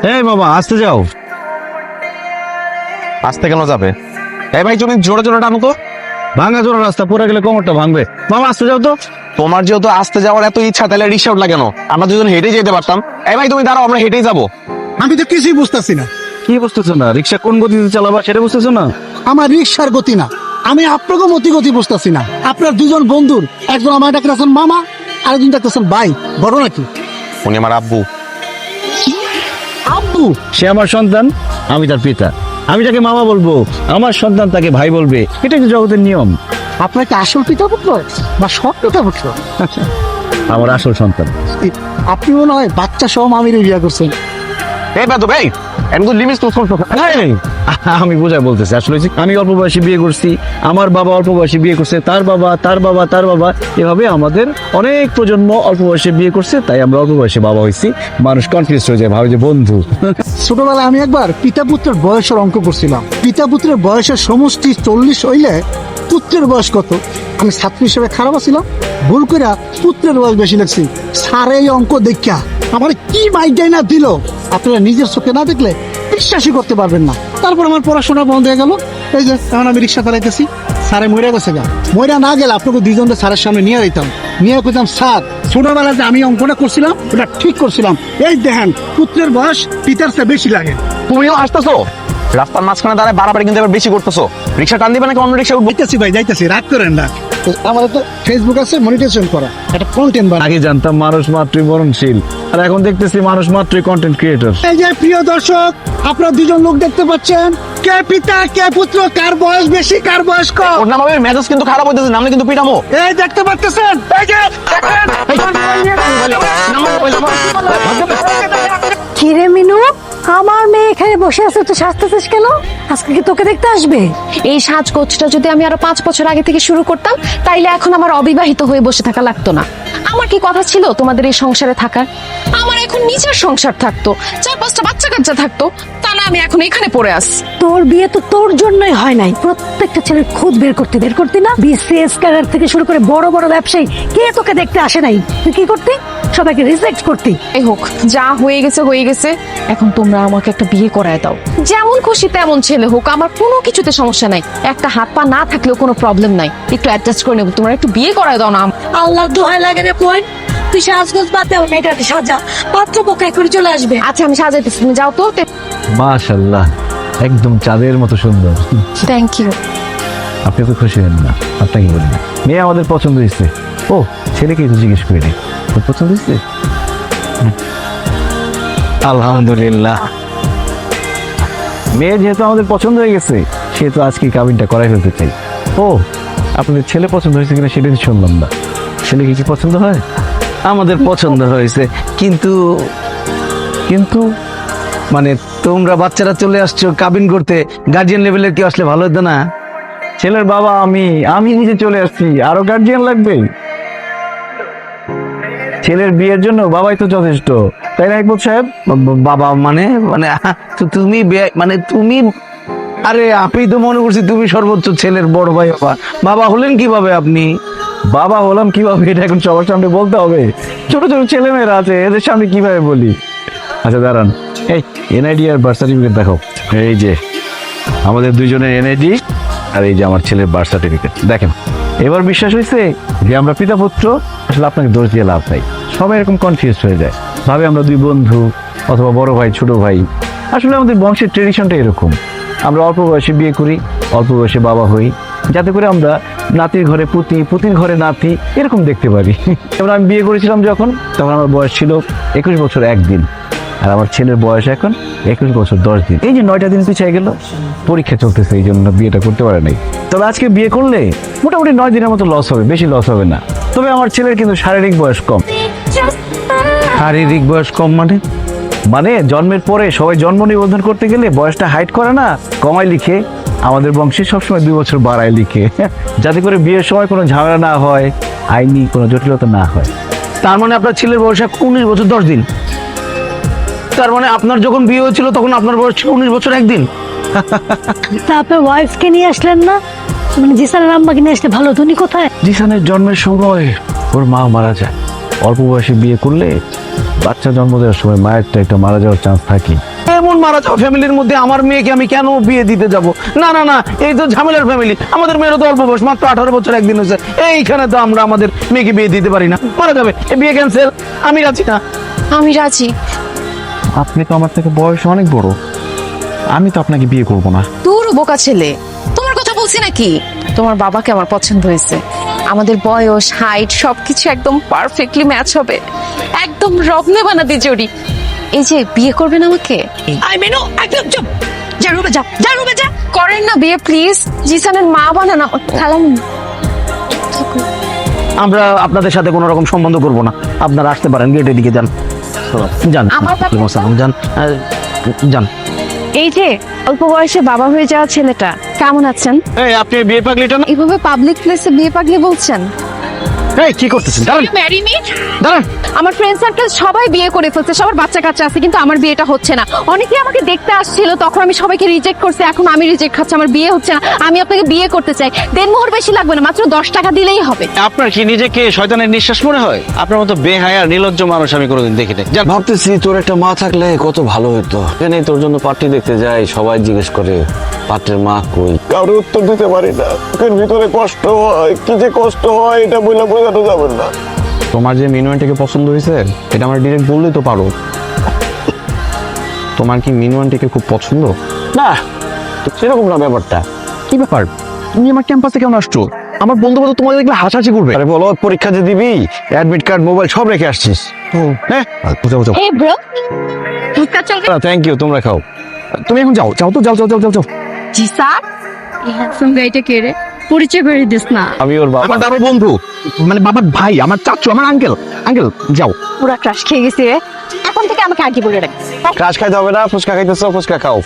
এই বাবা আসতে যাও। আসতে কেন যাবে? এই ভাই তুমি জোরে জোরে টানো তো। ভাঙা জোড়া রাস্তা পড়ে গেলে কোমরটা ভাঙবে। বাবা আসতে যাও তো। তোমার যেহেতু আসতে যাওয়ার এত ইচ্ছা তাহলে রিক্সা উঠলা কেন? আমরা দুজন হেঁটেই যেতে পারতাম। এই ভাই তুমি দাঁড়াও আমরা হেঁটেই যাব। আমি তো কিছুই বুঝতেছি না। কি বুঝতেছো না? রিক্সা কোন গতিতে চালাবা সেটা বুঝতেছো না? আমার রিক্সার গতি না। আমি আপনাকে মতি গতি বুঝতেছি না। আপনার দুজন বন্ধুর একজন আমার ডাকতেছেন মামা আর একজন ডাকতেছেন ভাই। বড় নাকি? উনি আমার আব্বু। আব্বু সে আমার সন্তান আমি তার পিতা। আমি তাকে মামা বলব আমার সন্তান তাকে ভাই বলবে। এটা কিন্তু জগতের নিয়ম। আপনার কি আসল পিতা পুত্র? বা সব পিতা পুত্র? আমার আসল সন্তান। আপনি মনে হয় বাচ্চা সহ মামির বিয়া করছেন। এই বাদু ভাই আমি তো লিমিট তো আমি বোঝাই বলতেছি আসলে আমি অল্প বয়সে বিয়ে করছি আমার বাবা অল্প বয়সে বিয়ে করছে তার বাবা তার বাবা তার বাবা এভাবে আমাদের অনেক প্রজন্ম অল্প বয়সে বিয়ে করছে তাই আমরা অল্প বয়সে বাবা হয়েছি। মানুষ কনফিউজ হয়ে যায় ভাবে যে বন্ধু। ছোটবেলায় আমি একবার পিতা পুত্রের বয়সের অঙ্ক করছিলাম। পিতা পুত্রের বয়সের সমষ্টি চল্লিশ হইলে পুত্রের বয়স কত? আমি ছাত্র হিসেবে খারাপ ছিলাম ভুল করে পুত্রের বয়স বেশি লাগছি। সারে এই অঙ্ক দেখা আমার কি মাইডাই না দিল? আপনারা নিজের চোখে না দেখলে বিশ্বাসই করতে পারবেন না। তারপর আমার পড়াশোনা বন্ধ হয়ে গেল। এই যে, এখন আমি রিক্সা চালাইতেছি। স্যারে মরে গেছে গা। ময়রা না গেলে আপনাকে দুইজনকে স্যারের সামনে নিয়ে যেতাম নিয়ে করতাম স্যার, ছোটবেলা যে আমি অঙ্কটা করছিলাম, ওটা ঠিক করছিলাম। এই দেখেন, পুত্রের বয়স পিতার চেয়ে বেশি লাগে। তুমিও আসতেছো? রাস্তার মাঝখানে দাঁড়ায় বাড়াবাড়ি কিন্তু এবার বেশি করতেছো। রিক্সা টান দিবে নাকি অন্য রিক্সা উঠবো? যাইতেছি ভাই যাইতেছি রাগ করেন না। আমাদের তো ফেসবুক আছে মনিটাইজেশন করা। একটা কন্টেন্ট বানা আগে জানতাম মানুষ মাত্রই মরণশীল আর এখন দেখতেছি মানুষ মাত্রই কন্টেন্ট ক্রিয়েটর এই যে প্রিয় দর্শক আপনারা দুজন লোক দেখতে পাচ্ছেন কে পিতা কে পুত্র কার বয়স বেশি কার বয়স কম? ওর নাম হবে মেজাজ কিন্তু খারাপ হইতেছে নামলে কিন্তু পিটামো এই দেখতে পাচ্ছেন? এই যে দেখেন। কিরে মিনু? আমার মেয়ে এখানে বসে আছে তো সাজতেছিস কেন? আজকে কি তোকে দেখতে আসবে? এই সাজগোজটা যদি আমি আরও পাঁচ বছর আগে থেকে শুরু করতাম তাইলে এখন আমার অবিবাহিত হয়ে বসে থাকা লাগতো না। আমার কি কথা ছিল তোমাদের এই সংসারে থাকার? আমার এখন নিজের সংসার থাকতো চার পাঁচটা বাচ্চা কাচ্চা থাকতো তাহলে আমি এখন এখানে পড়ে আস তোর বিয়ে তো তোর জন্যই হয় নাই। প্রত্যেকটা ছেলের খুদ বের করতে বের করতে না? বিসিএস ক্যারিয়ার থেকে শুরু করে বড় বড় ব্যবসায়ী কে তোকে দেখতে আসে নাই? তুই কি করতি? সবাইকে রিজেক্ট করতি। এই হোক যা হয়ে গেছে হয়ে গেছে। এখন তোমরা আমাকে একটা বিয়ে করায় দাও। যেমন খুশি তেমন ছেলে হোক আমার কোনো কিছুতে সমস্যা নাই। একটা হাত পা না থাকলেও কোনো প্রবলেম নাই। একটু অ্যাডজাস্ট করে নেব তোমরা একটু বিয়ে করায় দাও না। আম- আল্লাহ দোহাই লাগে রে বোন। তুই সাজগোজ বাদ দে মেয়েটাকে সাজা। পাত্র পক্ষে করে চলে আসবে। আচ্ছা আমি সাজাইতেছি তুমি যাও তো। মাশাল্লাহ একদম চাঁদের মতো সুন্দর। থ্যাংক ইউ আপনি তো খুশি হন না আপনাকে বলি না। মেয়ে আমাদের পছন্দ হয়েছে ও ছেলেকে তো জিজ্ঞেস করিনি তোর পছন্দ হয়েছে? আলহামদুলিল্লাহ। মেয়ে যেহেতু আমাদের পছন্দ হয়ে গেছে সেহেতু আজকে কাবিনটা করাই ফেলতে চাই। ও আপনাদের ছেলে পছন্দ হয়েছে কিনা সেটা শুনলাম না। ছেলে কি কি পছন্দ হয়? আমাদের পছন্দ হয়েছে কিন্তু কিন্তু? মানে তোমরা বাচ্চারা চলে আসছো কাবিন করতে গার্জিয়ান লেভেলের কেউ আসলে ভালো হতো না? ছেলের বাবা আমি আমি নিজে চলে আসছি আরও গার্জিয়ান লাগবে? ছেলের বিয়ের জন্য বাবাই তো যথেষ্ট। তাই না একবুত সাহেব? বাবা মানে মানে তুমি মানে তুমি, আরে আমি তো মনে করছি তুমি সর্বোচ্চ ছেলের বড় ভাই বাবা। বাবা হলেন কীভাবে আপনি? বাবা হলাম কীভাবে এটা এখন সবার সামনে বলতে হবে। ছোট ছোট ছেলে মেয়েরা আছে, এদের সামনে কীভাবে বলি? আচ্ছা দাঁড়ান। এই এনআইডি আর বার্থ সার্টিফিকেট দেখো। এই যে, আমাদের দুইজনের এনআইডি আর এই যে আমার ছেলের বার্থ সার্টিফিকেট দেখেন। এবার বিশ্বাস হয়েছে যে আমরা পিতা পুত্র, আসলে আপনাকে দোষ দিয়ে লাভ নাই। সবাই এরকম কনফিউজ হয়ে যায়। ভাবে আমরা দুই বন্ধু অথবা বড় ভাই, ছোট ভাই, আসলে আমাদের বংশের ট্রেডিশনটা এরকম। আমরা অল্প বয়সে বিয়ে করি, অল্প বয়সে বাবা হই। যাতে করে আমরা নাতির ঘরে পুতি, পুতির ঘরে নাতি, এরকম দেখতে পারি। যেমন আমি বিয়ে করেছিলাম যখন, তখন আমার বয়স ছিল একুশ বছর একদিন। আর আমার ছেলের বয়স এখন একুশ বছর দশ দিন। এই যে নয়টা দিন পিছিয়ে গেল পরীক্ষা চলতেছে এই জন্য বিয়েটা করতে পারে নাই। তবে আজকে বিয়ে করলে মোটামুটি নয় দিনের মতো লস হবে বেশি লস হবে না। তবে আমার ছেলের কিন্তু শারীরিক বয়স কম। শারীরিক বয়স কম মানে? মানে জন্মের পরে সবাই জন্ম নিবন্ধন করতে গেলে বয়সটা হাইট করে না কমায় লিখে আমাদের বংশে সবসময় দুই বছর বাড়ায় লিখে। যাতে করে বিয়ের সময় কোনো ঝামেলা না হয় আইনি কোনো জটিলতা না হয়। তার মানে আপনার ছেলের বয়স উনিশ বছর দশ দিন? তার মানে আপনার যখন বিয়ে হয়েছিল তখন আপনার বয়স ছিল উনিশ বছর একদিন? তা আপনার ওয়াইফকে নিয়ে আসলেন না? মানে জিসানের আম্মাকে নিয়ে আসলে ভালো তুমি কোথায়? জিসানের জন্মের সময় ওর মা মারা যায়। অল্প বয়সে বিয়ে করলে বাচ্চা জন্ম দেওয়ার সময় মায়ের তো একটা মারা যাওয়ার চান্স থাকে এমন মারা যাওয়া ফ্যামিলির মধ্যে আমার মেয়েকে আমি কেন বিয়ে দিতে যাব? না না না এই তো ঝামেলার ফ্যামিলি আমাদের মেয়েরও তো অল্প বয়স মাত্র আঠারো বছর একদিন হয়েছে। এইখানে তো আমরা আমাদের মেয়েকে বিয়ে দিতে পারি না। মারা যাবে। এ বিয়ে ক্যান্সেল আমি রাজি না। আমি রাজি। আপনি তো আমার থেকে বয়স অনেক বড়। আমি তো আপনাকে বিয়ে করব না। তোর বোকা ছেলে তোমার কথা বলছি নাকি? তোমার বাবাকে আমার পছন্দ হয়েছে। আমাদের বয়স হাইট সবকিছু একদম পারফেক্টলি ম্যাচ হবে। একদম রগ্নে বানাতে জড়ি এই যে বিয়ে করবেন আমাকে? আই মেনু একদম চুপ। যা রুমে যা যা রুমে যা। করেন না বিয়ে প্লিজ জিসানের মা বানানো খালাম। আমরা আপনাদের সাথে কোনো রকম সম্বন্ধ করব না। আপনারা আসতে পারেন গেটের দিকে যান। যান আসসালাম, যান যান। এই যে অল্প বয়সে বাবা হয়ে যাওয়া ছেলেটা কেমন আছেন? এই আপনি বিয়ে পাগলিটা না? এইভাবে পাবলিক প্লেসে বিয়ে পাগলি বলছেন? এই কি করতেছেন? দাঁড়ান। ম্যারি মি দাঁড়ান। আমার ফ্রেন্ড সার্কেল সবাই বিয়ে করে ফেলছে সবার বাচ্চা কাচ্চা আছে কিন্তু আমার বিয়েটা হচ্ছে না। অনেকে আমাকে দেখতে আসছিল তখন আমি সবাইকে রিজেক্ট করছি এখন আমি রিজেক্ট খাচ্ছি আমার বিয়ে হচ্ছে না আমি আপনাকে বিয়ে করতে চাই। দেড় মোহর বেশি লাগবে না মাত্র দশ টাকা দিলেই হবে। আপনার কি নিজেকে শয়তানের নিঃশ্বাস মনে হয়? আপনার মতো বেহায়া নির্লজ্জ মানুষ আমি কোনোদিন দেখিনি যান ভাবতেছি তোর একটা মা থাকলে কত ভালো হতো। এখানে তোর জন্য পার্টি দেখতে যাই সবাই জিজ্ঞেস করে। পাত্রের মা কই? কারও উত্তর দিতে পারি না। বুকের ভিতরে কষ্ট হয় কি যে কষ্ট হয় এটা বলে বোঝানো যাবে না। তোমার যে মিনুয়ানটিকে পছন্দ হয়েছে এটা আমার ডিরেক্ট বললেই তো পারো। তোমার কি মিনুয়ানটিকে খুব পছন্দ? না তো সেরকম না ব্যাপারটা। কি ব্যাপার? তুমি আমার ক্যাম্পাসে কেমন আসছো? আমার বন্ধু বান্ধব তোমাদের দেখলে হাসাহাসি করবে। আরে বলো পরীক্ষা যে দিবি অ্যাডমিট কার্ড মোবাইল সব রেখে আসছিস। হ্যাঁ? বুঝাও বুঝাও হে ব্রো থ্যাংক ইউ তোমরা খাও। তুমি এখন যাও যাও তো যাও যাও যাও যাও যাও। জি স্যার। হ্যান্ডসাম গাইটা কে রে? পরিচয় করে দিস না। আমি ওর বাবা। আমার দারো বন্ধু। মানে বাবার ভাই আমার চাচু আমার আঙ্কেল আঙ্কেল যাও। পুরা ক্রাশ খেয়ে গেছি রে। এখন থেকে আমাকে আগে বলে রাখ। ক্রাশ খাইতে হবে না ফুচকা খাইতেছো ফুচকা খাও।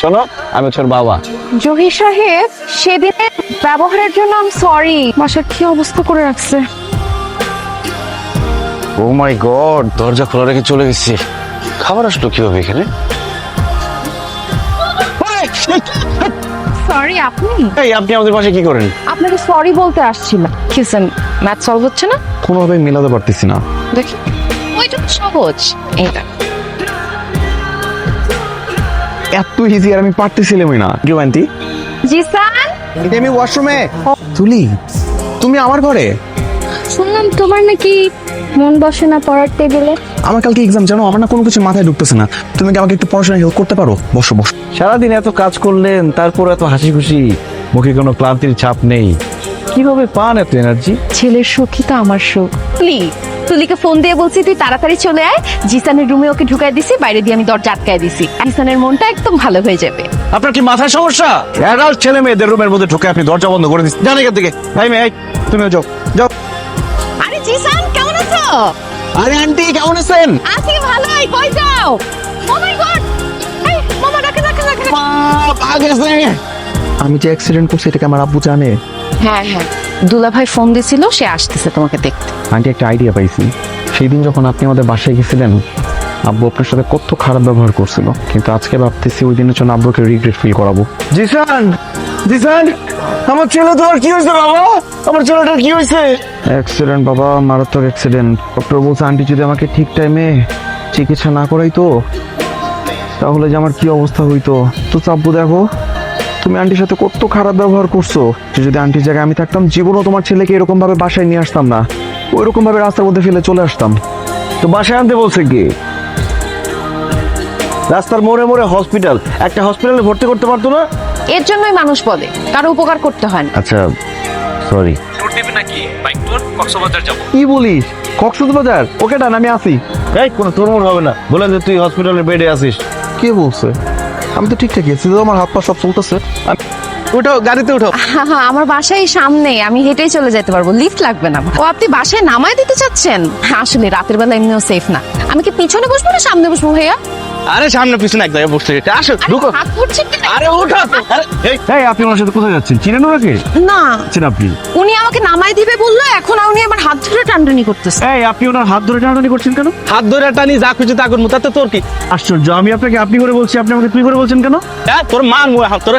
শোনো আমি হচ্ছে বাবা। জহির সাহেব সেদিনের ব্যবহারের জন্য আমি সরি বাসার কি অবস্থা করে রাখছে? ও মাই গড দরজা খোলা রেখে চলে গেছি। খাবার আসলো কীভাবে এখানে? সরি আপনি? এই আপনি আমাদের পাশে কি করেন? আপনাকে সরি বলতে আসছিলাম কিসেন ম্যাথ সলভ হচ্ছে না? কোনোভাবে মিলাতে পারতেছি না। দেখি। ওইটা তো সহজ। এইটা এত ইজি আর আমি পারতেছিলামই না। কি আন্টি স্যার আমি ওয়াশরুমে তুলি তুমি আমার ঘরে? শুনলাম তোমার নাকি মন বসে না পড়ার টেবিলে। আমার কালকে এক্সাম জানো আমার না কোনো কিছু মাথায় ঢুকতেছে না। তুমি কি আমাকে একটু পড়াশোনা হেল্প করতে পারো? বসো বসো। সারাদিন এত কাজ করলেন তারপর এত হাসি খুশি মুখে কোনো ক্লান্তির ছাপ নেই। কীভাবে পান এত এনার্জি ছেলের সুখই তো আমার সুখ। তুলি তুলিকে ফোন দিয়ে বলছি তুই তাড়াতাড়ি চলে আয়। জিসানের রুমে ওকে ঢুকাই দিছি বাইরে দিয়ে আমি দরজা আটকায় দিছি। জিসানের মনটা একদম ভালো হয়ে যাবে। আপনার কি মাথায় সমস্যা? অ্যাডাল্ট ছেলে মেয়েদের রুমের মধ্যে ঢুকে আপনি দরজা বন্ধ করে দিচ্ছেন। জান এখান থেকে। এই মেয়ে তুমিও যাও যাও। জিসান কেমন আছো? আরে আন্টি কেমন আছেন? আছি ভালোই কই যাও? ও মাই গড এই মামা ডাকে ডাকে ডাকে। আমি যে অ্যাক্সিডেন্ট করছি এটাকে আমার আব্বু জানে? হ্যাঁ হ্যাঁ। দুলা ভাই ফোন দিছিল সে আসতেছে তোমাকে দেখতে। আন্টি একটা আইডিয়া পাইছি। সেই দিন যখন আপনি আমাদের বাসায় গেছিলেন আব্বু আপনার সাথে কত খারাপ ব্যবহার করছিল। কিন্তু আজকে ভাবতেছি ওই দিনের জন্য আব্বুকে রিগ্রেট ফিল করাবো। জিসান! জিসান, আমার ছেলে তো আর কি হয়েছে বাবা? আমার ছেলেটার কি হয়েছে? অ্যাক্সিডেন্ট বাবা, মারাত্মক অ্যাক্সিডেন্ট ডক্টর বলছে, আন্টি, যদি আমাকে ঠিক টাইমে চিকিৎসা না করাই তো তাহলে যে আমার কি অবস্থা হইতো? তো চাব্বু দেখো, তুমি আন্টির সাথে কত খারাপ ব্যবহার করছ। যদি আন্টির জায়গায় আমি থাকতাম, জীবনও তোমার ছেলেকে এরকম ভাবে বাসায় নিয়ে আসতাম না। ওইরকম ভাবে রাস্তার মধ্যে ফেলে চলে আসতাম। তো বাসায় আনতে বলছে কি? রাস্তার মোড়ে মোড়ে হসপিটাল একটা হসপিটালে ভর্তি করতে পারতো না এর জন্যই মানুষ বলে কারও উপকার করতে হয় না। আচ্ছা সরি কি বলিস? কক্সবাজার? ওকে ডান আমি আসি। এই কোনো তোরমোর হবে না। বলেন যে তুই হসপিটালের বেডে আছিস। কে বলছে? আমি তো ঠিকঠাক আছি তো আমার হাত পা সব চলতেছে। উঠো গাড়িতে উঠো হ্যাঁ আমার বাসায় সামনে আমি হেঁটেই চলে যেতে পারব লিফট লাগবে না। ও আপনি বাসায় নামায় দিতে চাচ্ছেন? হ্যাঁ, আসলে রাতের বেলা এমনিও সেফ না। আমি কি পিছনে বসবো না সামনে বসবো ভাইয়া? আরে সামনে পিছনে এক জায়গায় বসতে আসো আরে, ঢুকো। হাত আরে উঠো আরে এই। আপনি ওনার সাথে কোথায় যাচ্ছেন? চিনেন ওনাকে? না। চিনেন আপনি? উনি আমাকে নামায় দিবে বলল এখন উনি আমার হাত ধরে টানটানি করতেছে। এই আপনি ওনার হাত ধরে টানাটানি করছেন কেন? হাত ধরে টানি যা খুঁজে তা করব তাতে তোর কি? আশ্চর্য আমি আপনাকে আপনি করে বলছি আপনি আমাকে তুই করে বলছেন কেন? হ্যাঁ তোর মান মুয়ে হাত ধরে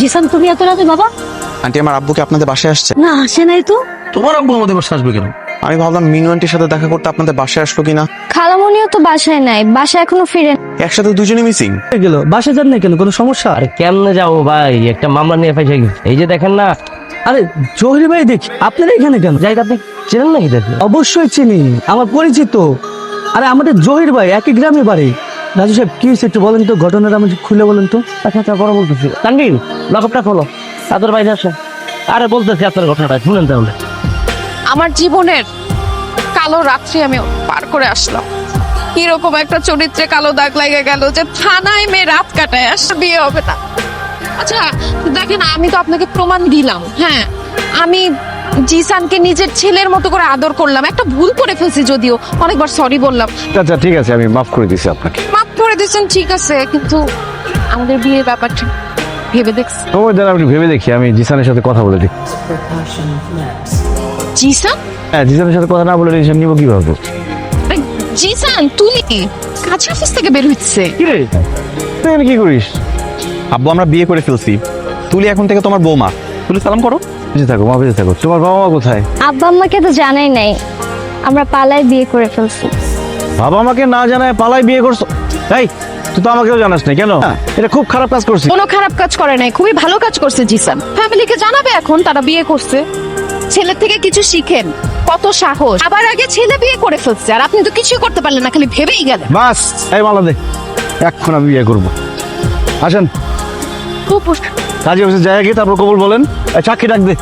জিসান তুমি এত রাতে বাবা? আন্টি আমার আব্বুকে আপনাদের বাসায় আসছে। না আসে নাই তো। তোমার আব্বু আমাদের বাসা আসবে কেন? আমি ভাবলাম মিনু আন্টির সাথে দেখা করতে আপনাদের বাসায় আসলো কিনা। খালামনিও তো বাসায় নাই বাসায় এখনও ফিরে একসাথে দুজনে মিসিং। গেল বাসা যান না কেন কোনো সমস্যা? আরে কেমনে যাব ভাই একটা মামলা নিয়ে ফেসে গেছে। এই যে দেখেন না। আরে জহির ভাই দেখি আপনারা এখানে কেন? যাই আপনি চেনেন নাকি দেখি? অবশ্যই চিনি আমার পরিচিত। আরে আমাদের জহির ভাই একই গ্রামে বাড়ি। রাজু সাহেব কি হয়েছে একটু বলেন তো ঘটনাটা আমাকে খুলে বলেন তো। আচ্ছা আচ্ছা পরে বলতেছি। তানভীর লকআপটা খোলো। তাদের বাইরে আসে আরে বলতেছি আপনার ঘটনাটা শুনেন তাহলে। আমার জীবনের কালো রাত্রি আমি পার করে আসলাম। কীরকম একটা চরিত্রে কালো দাগ লাগে গেল যে থানায় মেয়ে রাত কাটায় আসলে বিয়ে হবে না। আচ্ছা দেখেন আমি তো আপনাকে প্রমাণ দিলাম হ্যাঁ। আমি জিসানকে নিজের ছেলের মতো করে আদর করলাম একটা ভুল করে ফেলছি যদিও অনেকবার সরি বললাম। আচ্ছা ঠিক আছে আমি মাফ করে দিছি আপনাকে। মাফ করে দিয়েছেন ঠিক আছে কিন্তু আমাদের বিয়ের ব্যাপারটা ভেবে দেখছি। সময় দেন আপনি ভেবে দেখি আমি জিসানের সাথে কথা বলে দিই জিসান হ্যাঁ জিসানের সাথে কথা না বলে নিবো কীভাবে? জিসান কাছে অফিস থেকে বের হচ্ছে কি রে? তুই এখানে কি করিস? আব্বু আমরা বিয়ে করে ফেলছি। তুলি এখন থেকে তোমার বৌমা। তুলি সালাম করো। বেঁচে থাকো মা বেঁচে থাকো। তোমার বাবা মা কোথায়? আব্বা আম্মাকে তো জানাই নাই। আমরা পালায় বিয়ে করে ফেলছি। বাবা আমাকে না জানায় পালাই বিয়ে করছ? এই তুই তো আমাকেও জানাস না কেন? এটা খুব খারাপ কাজ করছিস। কোনো খারাপ কাজ করে নাই খুবই ভালো কাজ করছে জিসান ফ্যামিলিকে জানাবে এখন তারা বিয়ে করছে। ছেলের থেকে কিছু শিখেন। কত সাহস। আবার আগে ছেলে বিয়ে করে ফেলছে আর আপনি তো কিছুই করতে পারলেন না খালি ভেবেই গেলেন। বাস এই মালা দে এখন আমি বিয়ে করব। আসেন। কাজে অফিসে জায়গা কি? তারপর কবুল বলেন। এই চাকরি ডাক দে।